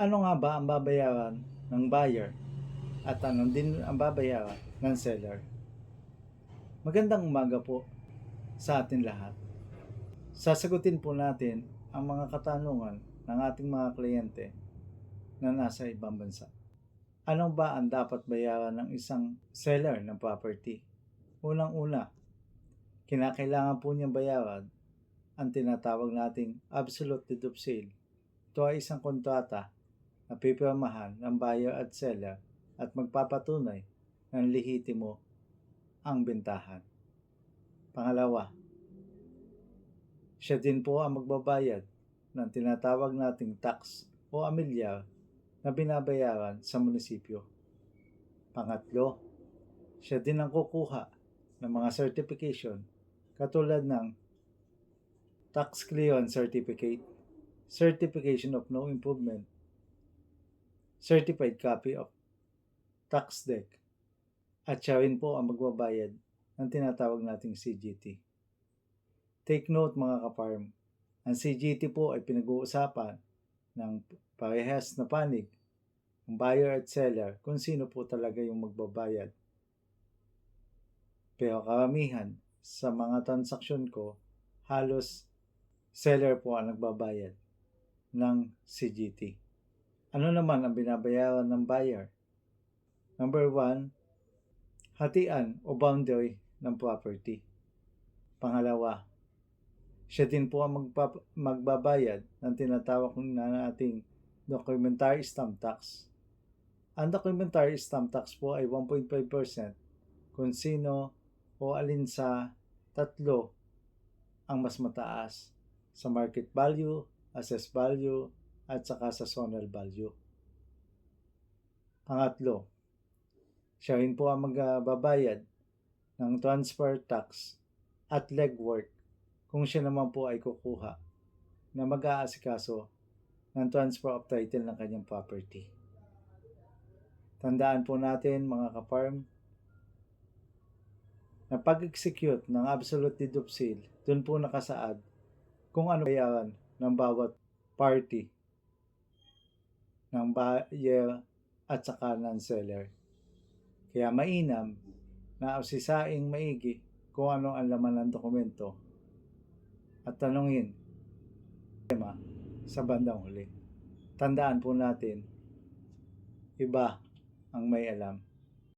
Ano nga ba ang babayaran ng buyer at ano din ang babayaran ng seller? Magandang umaga po sa atin lahat. Sasagutin po natin ang mga katanungan ng ating mga kliyente na nasa ibang bansa. Ano ba ang dapat bayaran ng isang seller ng property? Unang-una, kinakailangan po niyang bayaran ang tinatawag nating absolute deed of sale. Ito ay isang kontrata na pipirmahan ng buyer at seller at magpapatunay ng lehitimo ang bentahan. Pangalawa, siya din po ang magbabayad ng tinatawag nating tax o amilyar na binabayaran sa munisipyo. Pangatlo, siya din ang kukuha ng mga certification katulad ng Tax Clearance Certificate, Certification of No Improvement, Certified Copy of Tax Deck, at siya rin po ang magbabayad ng tinatawag nating CGT. Take note mga kaparm, ang CGT po ay pinag-uusapan ng parehas na panig ng buyer at seller kung sino po talaga yung magbabayad. Pero karamihan sa mga transaksyon ko, halos seller po ang nagbabayad ng CGT. Ano naman ang binabayaran ng buyer? Number one, hatian o boundary ng property. Pangalawa, siya din po ang magpa- magbabayad ng tinatawag na nating documentary stamp tax. Ang documentary stamp tax po ay 1.5% kung sino o alin sa tatlo ang mas mataas sa market value, assessed value, at saka sa zonal value. Pangatlo, siya rin po ang magbabayad ng transfer tax at legwork kung siya naman po ay kukuha na mag-aasikaso ng transfer of title ng kanyang property. Tandaan po natin mga kaparm na pag-execute ng absolute deed of sale, dun po nakasaad kung ano bayaran ng bawat party ng buyer at saka ng seller. Kaya mainam na usisaing maigi kung ano ang laman ng dokumento at tanungin tema sa bandang huli. Tandaan po natin, iba ang may alam.